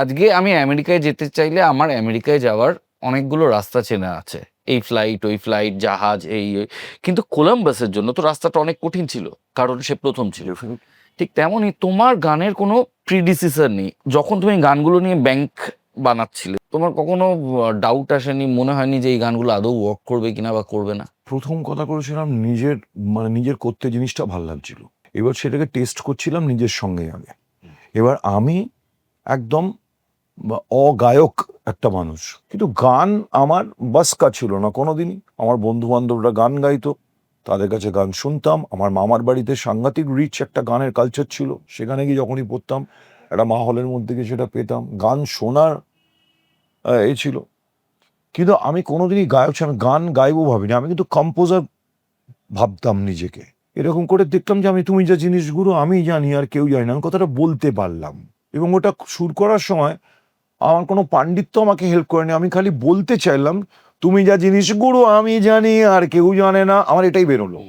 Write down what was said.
আজকে আমি আমেরিকায় যেতে চাইলে আমার আমেরিকায় যাওয়ার অনেকগুলো রাস্তা চেনা আছে। এই ফ্লাইট ওই ফ্লাইট জাহাজ, এই। কিন্তু কোলাম্বাসের জন্য তো রাস্তাটা অনেক কঠিন ছিল, কারণ সে প্রথম ছিল। ঠিক তেমনই তোমার গানের কোনো প্রিডিসিসার নেই। যখন তুমি গানগুলো নিয়ে ব্যাংক বানাচ্ছিলে, তোমার কখনো ডাউট আসেনি, মনে হয়নি যে এই গানগুলো আদৌ ওয়ার্ক করবে কিনা বা করবে না? প্রথম কথা করেছিলাম, নিজের মানে নিজের করতে জিনিসটা ভালো লাগছিল। এবার সেটাকে টেস্ট করছিলাম নিজের সঙ্গে আগে। এবার আমি একদম অগায়ক একটা মানুষ। কিন্তু গান আমার বাসকা ছিল না কোনোদিনই। আমার বন্ধু বান্ধবরা গান গাইতো, তাদের কাছে গান শুনতাম। আমার মামার বাড়িতে সাংঘাতিক রিচ একটা গানের কালচার ছিল। সেখানে গিয়ে যখনই পড়তাম, একটা মাহলের মধ্যে গিয়ে সেটা পেতাম। গান শোনার এ ছিল। কিন্তু আমি কোনোদিনই গায়ক আমি গান গাইবো ভাবিনি। আমি কিন্তু কম্পোজার ভাবতাম নিজেকে। এরকম করে দেখলাম যে আমি, তুমি যা জিনিসগুলো আমি জানি আর কেউ জানি না। আমি কথাটা বলতে পারলাম। এবং ওটা সুর করার সময় আমার কোনো পাণ্ডিত্য আমাকে হেল্প করেনি। আমি খালি বলতে চাইলাম, তুমি যা জিনিস গুরু, আমি জানি, আর কেউ জানে না। আমার এটাই বেরোলো।